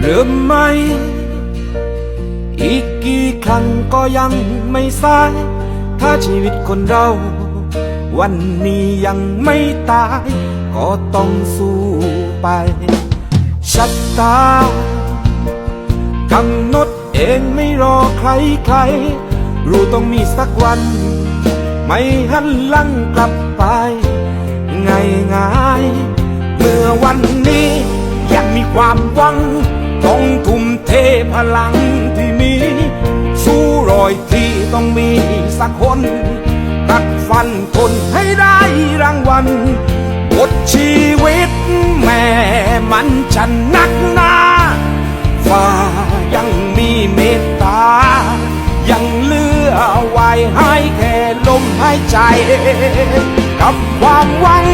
เริ่มไหมอีกกี่ครั้งก็ยังไม่สาย ถ้าชีวิตคนเรา วันนี้ยังไม่ตาย ก็ต้องสู้ไปชัดตากำหนดเองไม่รอใครใคร รู้ต้องมีสักวัน ไม่หันหลังกลับไป ง่ายง่ายๆเมื่อวันนี้ยังมีความหวัง ต้องทุ่มเทพลังที่มี สู้รอยที่ต้องมีสักคน กัดฟันทนให้ได้รางวัลบทชีวิตแม่มันจะหนักหนาฟ้ายังมีเมตตา ยังเลือไว้ให้แค่ลมหายใจ กับความหวัง